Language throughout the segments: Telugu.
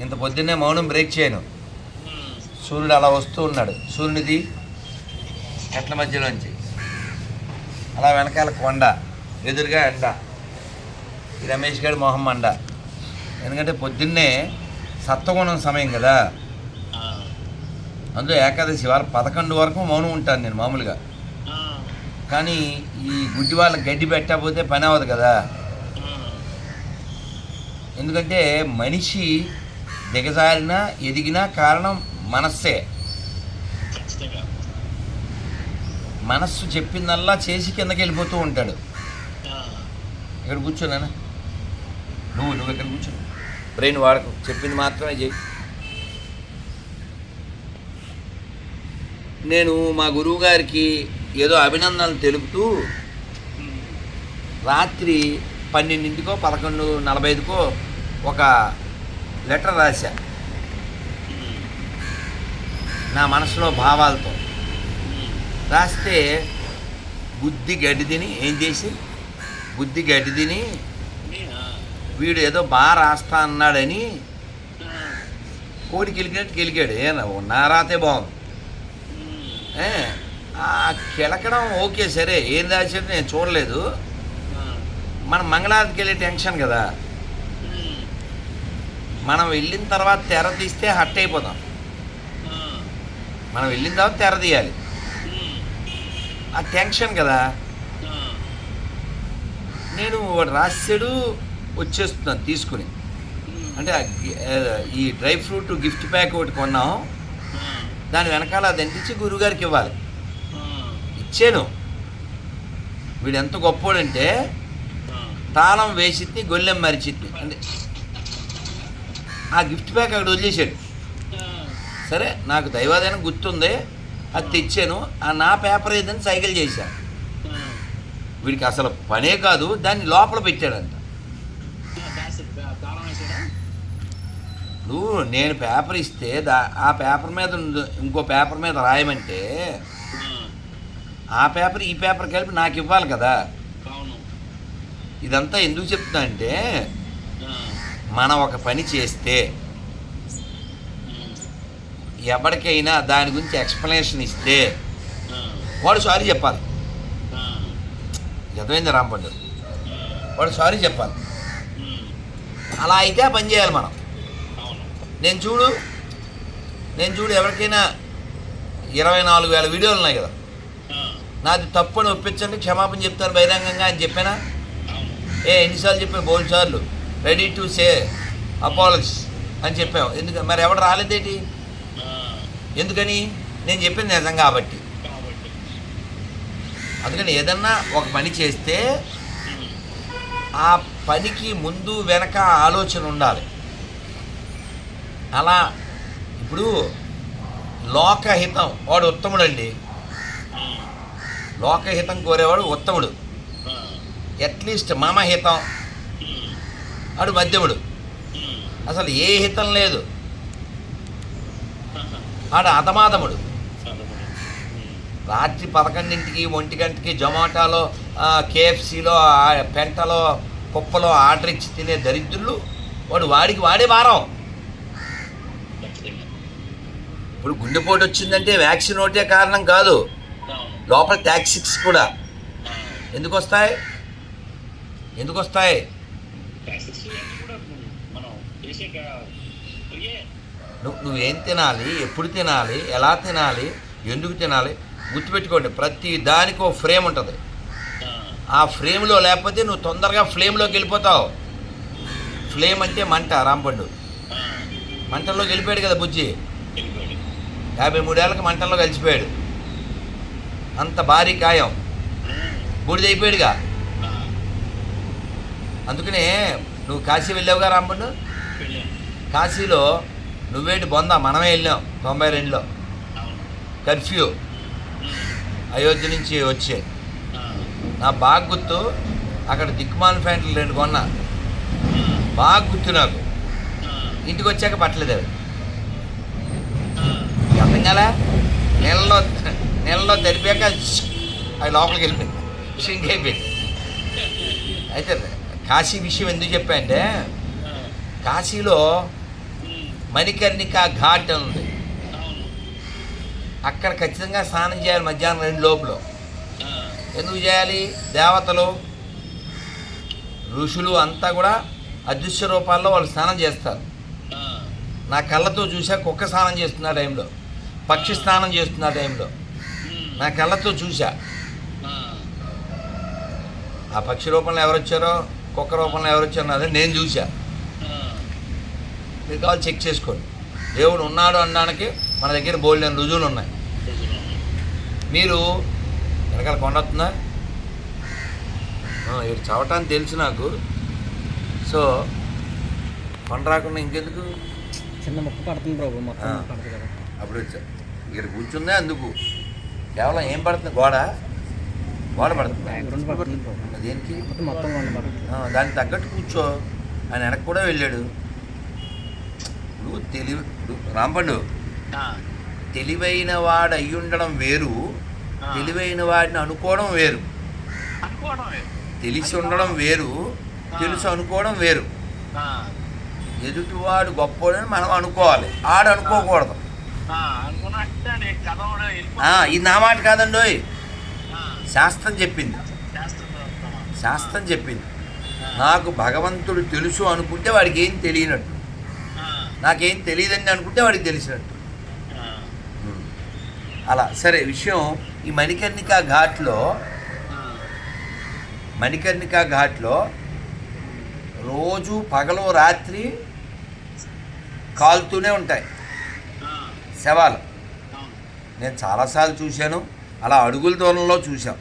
ఇంత పొద్దున్నే మౌనం బ్రేక్ చేయను. సూర్యుడు అలా వస్తూ ఉన్నాడు. సూర్యునిది చెట్ల మధ్యలోంచి. అలా వెనకాల కొండ ఎదురుగా ఎండ. ఈ రమేష్ గారి మొహం అండ ఎందుకంటే పొద్దున్నే సత్వగుణం సమయం కదా. అందులో ఏకాదశి వాళ్ళ పదకొండు వరకు మౌనం ఉంటాను నేను మామూలుగా. కానీ ఈ గుడ్డి వాళ్ళకి గడ్డి పెట్టకపోతే పని అవ్వదు కదా. ఎందుకంటే మనిషి దిగజారిన ఎదిగిన కారణం మనస్సే. మనస్సు చెప్పిందల్లా చేసి కిందకి వెళ్ళిపోతూ ఉంటాడు. ఇక్కడ కూర్చోనా నువ్వు నువ్వు ఇక్కడ కూర్చో? బ్రెయిన్ వాడకు. చెప్పింది మాత్రమే చేయి నేను మా గురువు గారికి ఏదో అభినందనలు తెలుపుతూ రాత్రి పన్నెండింటికో పదకొండు నలభై ఐదుకో ఒక లెటర్ రాశా. నా మనసులో భావాలతో. రాస్తే బుద్ధి గడ్డి తిని ఏం చేసి? బుద్ధి నేనా? వీడు ఏదో బాగా రాస్తా అన్నాడని కోడి కిలికినట్టు కిలికాడు. ఏ నా రాతే బాగుంది. ఆ కిలకడం ఓకే సరే ఏం రాశాడు నేను చూడలేదు. మనం మంగళారతికి వెళ్ళే టెన్షన్ కదా. మనం వెళ్ళిన తర్వాత తెర తీస్తే హట్ అయిపోతాం. మనం వెళ్ళిన తర్వాత తెర తీయాలి. ఆ టెన్షన్ కదా? నేను వాడు రాసాడు వచ్చేస్తున్నాను తీసుకుని. అంటే ఈ డ్రై ఫ్రూట్ గిఫ్ట్ ప్యాక్ ఒకటి కొన్నాం. దాని వెనకాల అది అంటించి గురువుగారికి ఇవ్వాలి. ఇచ్చాను. వీడు ఎంత గొప్పోడంటే తాళం వేసిద్ది గొల్లెం మరిచిద్ది. అంటే ఆ గిఫ్ట్ ప్యాక్ అక్కడ వదిలేసాడు ఆ, సరే నాకు దైవాదైన గుర్తుంది అది తెచ్చాను ఆ నా పేపర్ ఏదని సైకిల్ చేశా. ఆ, వీడికి అసలు పనే కాదు దాన్ని లోపల పెట్టాడంట? నువ్వు నేను పేపర్ ఇస్తే దా ఆ పేపర్ మీద ఇంకో పేపర్ మీద రాయమంటే ఆ, పేపర్ ఈ పేపర్ కలిపి నాకు ఇవ్వాలి కదా. ఇదంతా ఎందుకు చెప్తున్నా అంటే మనం ఒక పని చేస్తే ఎవరికైనా దాని గురించి ఎక్స్ప్లెనేషన్ ఇస్తే వాడు సారీ చెప్పాలి. ఆ, జతమైంది రాంపండు? వాడు సారీ చెప్పాలి. అలా అయితే పని చేయాలి మనం. నేను చూడు నేను చూడు ఎవరికైనా ఇరవై నాలుగు వేల వీడియోలు ఉన్నాయి కదా. నాది తప్పు అని ఒప్పించండి క్షమాపణ చెప్తాను బహిరంగంగా అని చెప్పానా? ఏ ఎన్నిసార్లు చెప్పాను? బోల్ సార్లు. రెడీ టు సే అపాలజీస్ అని చెప్పాము ఎందుకు? మరి ఎవడు రాలేదేటి? ఎందుకని? నేను చెప్పింది నిజం కాబట్టి. అందుకని ఏదన్నా ఒక పని చేస్తే ఆ పనికి ముందు వెనక ఆలోచన ఉండాలి. అలా ఇప్పుడు లోకహితం. వాడు ఉత్తముడండి. ఉమ్, లోకహితం కోరేవాడు ఉత్తముడు. అట్లీస్ట్ మమ హితం. ఉమ్, వాడు మధ్యముడు. అసలు ఏ హితం లేదు. వాడు ఆడు అధమాధముడు రాత్రి పదకొండింటికి ఒంటి గంటకి జొమాటోలో కేఎఫ్సీలో పెంటలో కుప్పలో ఆర్డర్ ఇచ్చి తినే దరిద్రులు వాడు వాడికి వాడే భారం. ఇప్పుడు గుండెపోటు వచ్చిందంటే వ్యాక్సిన్ ఒకటే కారణం కాదు. లోపల టాక్సిక్స్ కూడా. ఎందుకు వస్తాయి ఎందుకు వస్తాయి టాక్సెస్ ఇవన్నీ కూడా మనం చేసే కా- క్రియే నువ్వు నువ్వేం తినాలి? ఎప్పుడు తినాలి? ఎలా తినాలి? ఎందుకు తినాలి? గుర్తుపెట్టుకోండి ప్రతి దానికి ఓ ఫ్రేమ్ ఉంటుంది. ఆ, ఫ్రేమ్లో లేకపోతే నువ్వు తొందరగా ఫ్లేమ్లోకి వెళ్ళిపోతావు. ఫ్లేమ్ అంటే మంట రాంపండు. ఆ, మంటల్లోకి వెళ్ళిపోయాడు కదా బుజ్జి. యాభై మూడేళ్ళకి మంటల్లో కలిసిపోయాడు. అంత భారీ కాయం బూడిదైపోయాడుగా అందుకనే నువ్వు కాశీ వెళ్ళావుగా రాంపండు? కాశీలో నువ్వేంటి బొందా? మనమే వెళ్ళాం తొంభై రెండులో. కర్ఫ్యూ. అయోధ్య నుంచి వచ్చే. నా బాగా గుర్తు అక్కడ దిక్కుమాల ప్యాంట్లు రెండు కొన్నా. బాగా గుర్తు నాకు. ఇంటికి వచ్చాక పట్టలేదు అవి. అర్థం కాలే నెలలో నెలలో తెరిపాక అవి లోపలికి వెళ్ళిపోయింది. షింక్ అయిపోయింది. అయితే కాశీ విషయం ఎందుకు చెప్పా అంటే కాశీలో ఉమ్, మణికర్ణిక ఘాట్ అని ఉంది. అక్కడ ఖచ్చితంగా స్నానం చేయాలి మధ్యాహ్నం రెండు లోపల. ఎందుకు చేయాలి? దేవతలు ఋషులు అంతా కూడా అదృశ్య రూపాల్లో వాళ్ళు స్నానం చేస్తారు. నా కళ్ళతో చూసా కుక్క స్నానం చేస్తున్న టైంలో. పక్షి స్నానం చేస్తున్న టైంలో. నా కళ్ళతో చూసా ఆ, పక్షి రూపంలో ఎవరు వచ్చారో కుక్క రూపంలో ఎవరు వచ్చారో అదే నేను చూసా మీరు కావాలి చెక్ చేసుకోండి. దేవుడు ఉన్నాడు అనడానికి మన దగ్గర బోల్డెన్ రుజువులు ఉన్నాయి. మీరు వెనకాల కొండొస్తుందా ఇటు చవటాన్ని తెలుసు నాకు. సో కొండ రాకుండా ఇంకెందుకు? చిన్న మొక్క పడుతుంది మొత్తం కదా. అప్పుడు ఇక్కడ కూర్చుందే అందుకు? కేవలం ఏం పడుతుంది? గోడ? గోడ పడుతుంది. దేనికి? మొత్తం దానికి తగ్గట్టు కూర్చో. ఆయన వెనక్కి కూడా వెళ్ళాడు. ఇప్పుడు తెలివి రాంపండు తెలివైన వాడు అయి ఉండడం వేరు. తెలివైన వాడిని అనుకోవడం వేరు. తెలిసి ఉండడం వేరు తెలుసు అనుకోవడం వేరు. ఎదుటివాడు గొప్పోడని మనం అనుకోవాలి. ఆడు అనుకోకూడదు. ఇది నా మాట కాదండి శాస్త్రం చెప్పింది. శాస్త్రం చెప్పింది. నాకు భగవంతుడు తెలుసు అనుకుంటే వాడికి ఏం తెలియనట్టు. నాకేం తెలియదని అనుకుంటే వాడికి తెలిసినట్టు. అలా సరే విషయం ఈ మణికర్ణిక ఘాట్లో మణికర్ణిక ఘాట్లో రోజు పగలు రాత్రి కాలుతూనే ఉంటాయి. శవాలు. నేను చాలాసార్లు చూశాను. అలా అడుగుల దూరంలో చూసాం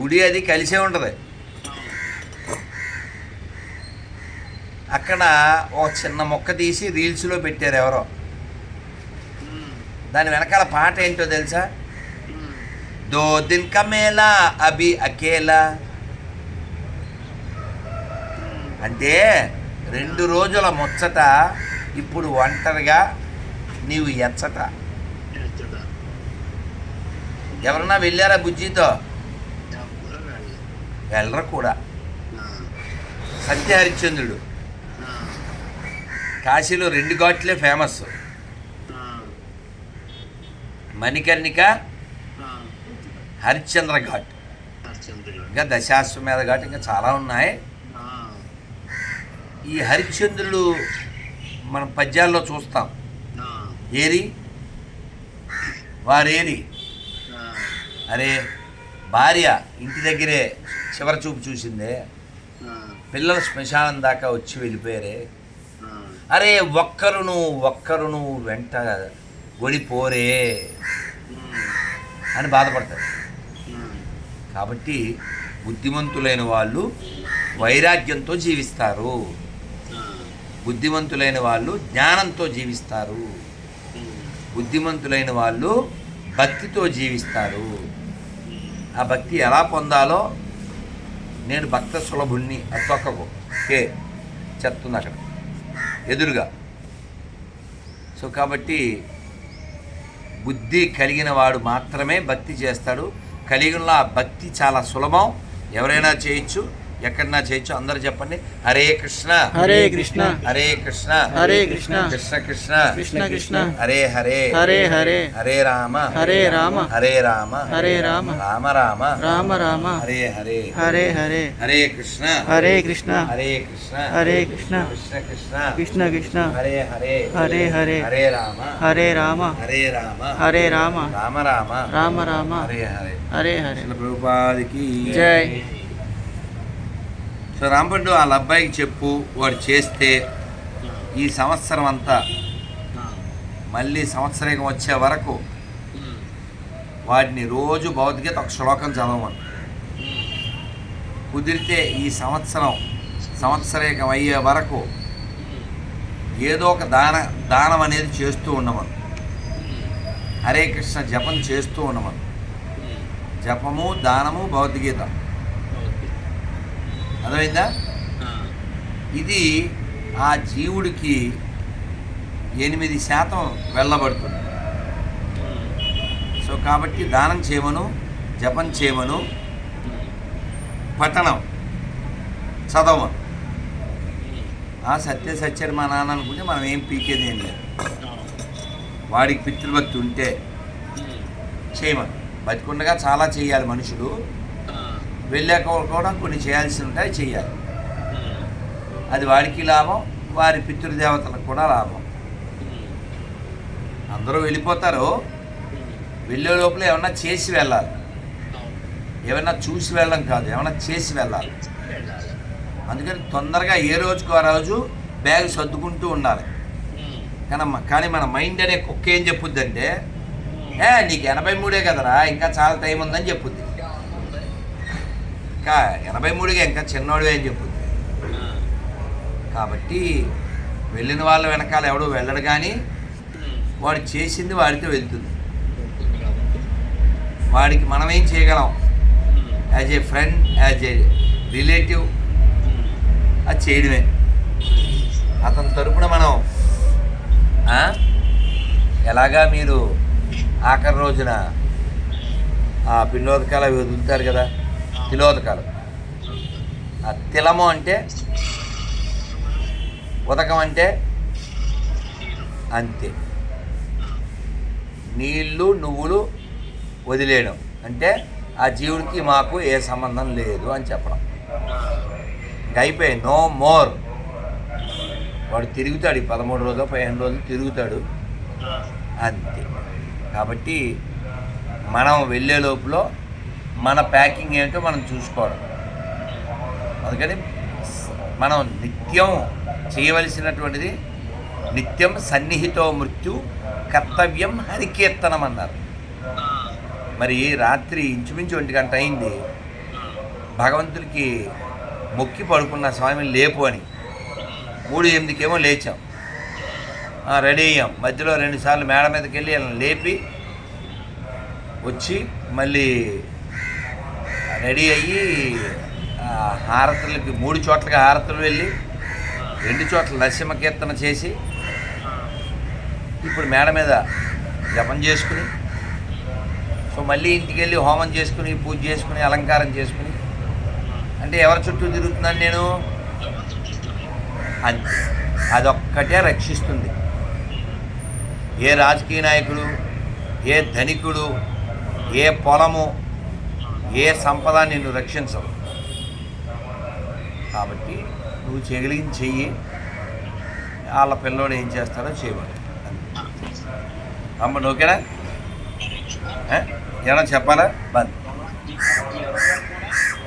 గుడి అది కలిసే ఉంటుంది. అక్కడ ఒక చిన్న మొక్క తీసి రీల్స్లో పెట్టారు ఎవరో. దాని వెనకాల పాట ఏంటో తెలుసా? దో దిన్ కమేలా అభి అకేలా. అంటే రెండు రోజుల ముచ్చట ఇప్పుడు ఒంటరిగా నీవు ఎచ్చట? ఎవరన్నా వెళ్ళారా బుజ్జితో. వెళ్ళరు కూడా. సత్య హరిశ్చంద్రుడు కాశీలో రెండు ఘాట్లే ఫేమస్. మణికర్ణిక. హరిశ్చంద్ర ఘాట్. ఇంకా దశాశ్వమేధ ఘాట్ ఇంకా చాలా ఉన్నాయి. ఈ హరిశ్చంద్రుడు మనం పద్యాల్లో చూస్తాం. ఏరి వారేరి. అరే భార్య ఇంటి దగ్గరే చివరి చూపు చూసిందే. పిల్లలు శ్మశానం దాకా వచ్చి వెళ్ళిపోయారే. అరే ఒక్కరును ఒక్కరును వెంట గొడిపోరే ఉమ్, అని బాధపడతారు. కాబట్టి బుద్ధిమంతులైన వాళ్ళు వైరాగ్యంతో జీవిస్తారు. బుద్ధిమంతులైన వాళ్ళు జ్ఞానంతో జీవిస్తారు. బుద్ధిమంతులైన వాళ్ళు భక్తితో జీవిస్తారు. ఆ భక్తి ఎలా పొందాలో నేను భక్త సులభుణ్ణి అది తొక్కకు కే చెప్తుంది అక్కడ. ఎదురుగా. సో కాబట్టి బుద్ధి కలిగిన వాడు మాత్రమే భక్తి చేస్తాడు. కలిగిన భక్తి చాలా సులభం. ఎవరైనా చేయొచ్చు. ఎక్కడన్నా చేయొచ్చు అందరూ చెప్పండి. హరే కృష్ణ. హరే కృష్ణ. హరే కృష్ణ. హరే కృష్ణ. కృష్ణ కృష్ణ. కృష్ణ కృష్ణ. హరే హరే. హరే హరే. హరే రామ. హరే రామ. హరే రామ. హరే రామ. రామ రామ. రామ రామ. హరే హరే. హరే హరే. హరే కృష్ణ. హరే కృష్ణ. హరే కృష్ణ. హరే కృష్ణ. కృష్ణ కృష్ణ. కృష్ణ కృష్ణ. హరే హరే. హరే హరే. హరే రామ. హరే రామ. హరే రామ. హరే రామ. రామ రామ. రామ రామ. హరే హరే. హరే హరే. ప్రభుపాదికి జై. సో రాంపండు వాళ్ళ అబ్బాయికి చెప్పు వాడు చేస్తే ఈ సంవత్సరం అంతా మళ్ళీ సంవత్సరం వచ్చే వరకు వాడిని రోజు భౌతికత ఒక శ్లోకం చదవమని కుదిరితే ఈ సంవత్సరం సంవత్సరేకం అయ్యే వరకు ఏదో ఒక దాన దానం అనేది చేస్తూ ఉండమను హరే కృష్ణ జపం చేస్తూ ఉండమను. జపము దానము భగవద్గీత. అర్థమైందా ఇది ఆ జీవుడికి ఎనిమిది శాతం వెళ్ళబడుతుంది సో కాబట్టి దానం చేయమను జపం చేయమను పఠనం చదవమను. ఆ సత్య సత్యాడు మా నాన్న అనుకుంటే మనం ఏం పీకేది ఏం లేదు. వాడికి పితృభక్తి ఉంటే. చేయమని బతికుండగా చాలా చేయాలి మనుషులు. వెళ్ళాక కూడా కొన్ని చేయాల్సి ఉంటాయి చేయాలి. అది వాడికి లాభం వారి పితృదేవతలకు కూడా లాభం. అందరూ వెళ్ళిపోతారు. వెళ్ళే లోపల ఏమన్నా చేసి వెళ్ళాలి. ఏమన్నా చూసి వెళ్ళడం కాదు ఏమన్నా చేసి వెళ్ళాలి. అందుకని తొందరగా ఏ రోజుకు ఆ రోజు బ్యాగ్ సర్దుకుంటూ ఉండాలి. కానీ కానీ మన మైండ్ అనే కుక్క ఏం చెప్పుద్దంటే ఉమ్. ఏ నీకు ఎనభై మూడే కదరా ఇంకా చాలా టైం ఉందని చెప్పుద్ది ఇంకా ఎనభై మూడుగా ఇంకా చిన్నోడివే అని చెప్పింది కాబట్టి వెళ్ళిన వాళ్ళ వెనకాల ఎవడో వెళ్ళడు కానీ వాడు చేసింది వాడితో వెళ్తుంది. వాడికి మనం ఏం చేయగలం? As a friend as a relative అది చేయడమే. అతని తరపున మనం ఎలాగా మీరు ఆఖరి రోజున ఆ పిండోదకాలు అవి వదులుతారు కదా? తిలోదకాలు. ఆ తిలము అంటే ఉదకం అంటే అంతే. నీళ్ళు నువ్వులు వదిలేయడం. అంటే ఆ జీవుడికి మాకు ఏ సంబంధం లేదు అని చెప్పడం. ఇంకా అయిపోయి నో మోర్. వాడు తిరుగుతాడు ఈ పదమూడు రోజులు పదిహేను రోజులు తిరుగుతాడు. అంతే. కాబట్టి మనం వెళ్ళే లోపల మన ప్యాకింగ్ ఏంటో మనం చూసుకోవడం. అందుకని మనం నిత్యం చేయవలసినటువంటిది నిత్యం సన్నిహితో మృత్యు కర్తవ్యం హరికీర్తనం అన్నారు. మరి రాత్రి ఇంచుమించు ఒంటి గంట అయింది. భగవంతుడికి మొక్కి పడుకున్న స్వామి లేపు అని. మూడు ఎనిమిదికేమో లేచాం. రెడీ అయ్యాం. మధ్యలో రెండుసార్లు మేడ మీదకి వెళ్ళి వాళ్ళని లేపి వచ్చి మళ్ళీ రెడీ అయ్యి హారతులకి మూడు చోట్లకి హారతులు వెళ్ళి రెండు చోట్ల నరసింహ కీర్తన చేసి ఇప్పుడు మేడ మీద జపం చేసుకుని సో మళ్ళీ ఇంటికి వెళ్ళి హోమం చేసుకుని పూజ చేసుకుని అలంకారం చేసుకుని అంటే ఎవరి చుట్టూ తిరుగుతున్నాను నేను? అది అదొక్కటే రక్షిస్తుంది. ఏ రాజకీయ నాయకుడు ఏ ధనికుడు ఏ పొలము ఏ సంపద నిన్ను రక్షించవు కాబట్టి నువ్వు చెగిలించి చెయ్యి. వాళ్ళ పిల్లోడు ఏం చేస్తాడో చేయమని. అమ్మ ఓకేనా? ఏ? ఏమైనా చెప్పాలా? బంద్.